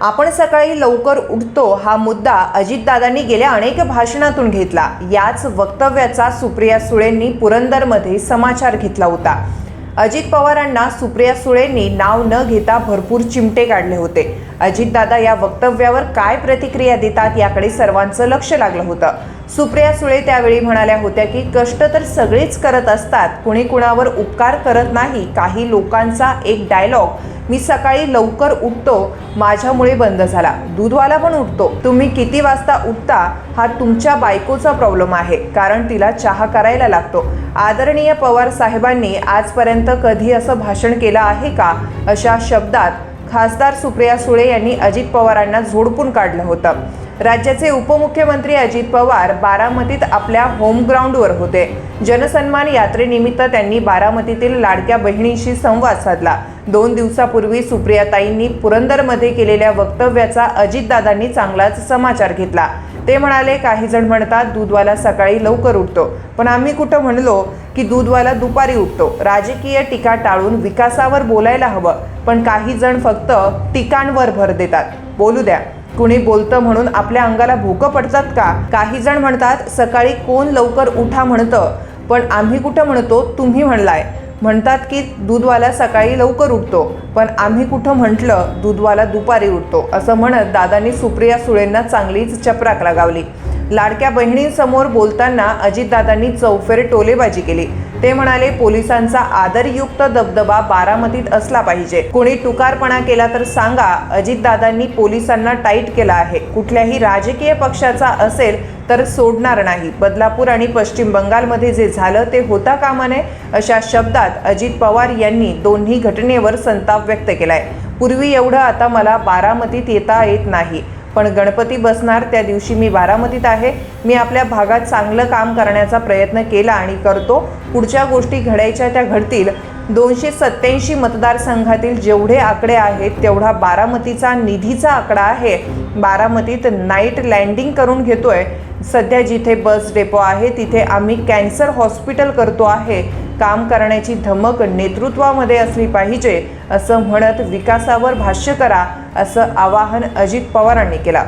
आपण सकाळी लवकर उठतो हा मुद्दा अजितदादांनी गेल्या अनेक भाषणातून घेतला. याच वक्तव्याचा सुप्रिया सुळेंनी पुरंदरमध्ये समाचार घेतला होता. अजित पवारांना सुप्रिया सुळेंनी नाव न घेता भरपूर चिमटे काढले होते. अजितदादा या वक्तव्यावर काय प्रतिक्रिया देतात याकडे सर्वांचं लक्ष लागलं होतं. सुप्रिया सुळे त्यावेळी म्हणाल्या होत्या की कष्ट तर सगळेच करत असतात. कुणी कुणावर उपकार करत नाही. काही लोकांचा एक डायलॉग मी सकाळी लवकर उठतो. माझ्यामुळे बंद झाला. दूधवाला पण उठतो. तुम्ही किती वाजता उठता हा तुमच्या बायकोचा प्रॉब्लेम आहे. कारण तिला चहा करायला लागतो. आदरणीय पवार साहेबांनी आजपर्यंत कधी असं भाषण केलं आहे का? अशा शब्दात खासदार सुप्रिया सुळे यांनी अजित पवारांना झोडपून काढलं होतं. राज्याचे उपमुख्यमंत्री अजित पवार बारामतीत आपल्या होम ग्राउंडवर होते. जनसन्मान यात्रेनिमित्त त्यांनी बारामतीतील लाडक्या बहिणीशी संवाद साधला. दोन दिवसापूर्वी सुप्रियाताईंनी पुरंदरमध्ये केलेल्या वक्तव्याचा अजितदादांनी चांगलाच समाचार घेतला. ते म्हणाले काही जण म्हणतात दूधवाला सकाळी लवकर उठतो. पण आम्ही कुठं म्हणलो की दूधवाला दुपारी उठतो. राजकीय टीका टाळून विकासावर बोलायला हवं. पण काही जण फक्त टीकांवर भर देतात. बोलू द्या. कुणी बोलतं म्हणून आपल्या अंगाला भोकं पडतात का? काही जण म्हणतात सकाळी कोण लवकर उठा म्हणतं. पण आम्ही कुठं म्हणतो? तुम्ही म्हणलाय. म्हणतात की दूधवाला सकाळी लवकर उठतो. पण आम्ही कुठं म्हटलं दूधवाला दुपारी उठतो. असं म्हणत दादांनी सुप्रिया सुळेंना चांगलीच चपराक लगावली. लाडक्या बहिणींसमोर बोलताना अजितदादांनी चौफेर टोलेबाजी केली. ते म्हणाले पोलिसांचा आदरयुक्त दबदबा बारामतीत असला पाहिजे. कोणी टुकारपणा केला तर सांगा अजितदादांनी पोलिसांना टाईट केला आहे. कुठल्याही राजकीय पक्षाचा असेल तर सोडणार नाही. बदलापूर आणि पश्चिम बंगालमध्ये जे झालं ते होता कामा नये अशा शब्दात अजित पवार यांनी दोन्ही घटनेवर संताप व्यक्त केलाय. पूर्वी एवढं आता मला बारामतीत येता येत नाही. पण गणपती बसणार त्या दिवशी मी बारामतीत आहे. मी आपल्या भागात चांगलं काम करण्याचा प्रयत्न केला आणि करतो. पुढच्या गोष्टी घडायच्या त्या घडतील. दोनशे सत्याऐंशी मतदारसंघातील जेवढे आकडे आहेत तेवढा बारामतीचा निधीचा आकडा आहे. बारामतीत नाईट लँडिंग करून घेतोय. सध्या जिथे बस डेपो आहे तिथे आम्ही कॅन्सर हॉस्पिटल करतो आहे. काम करण्याची धमक नेतृत्वामध्ये असली पाहिजे असं म्हणत विकासावर भाष्य करा असं आवाहन अजित पवारांनी केलं.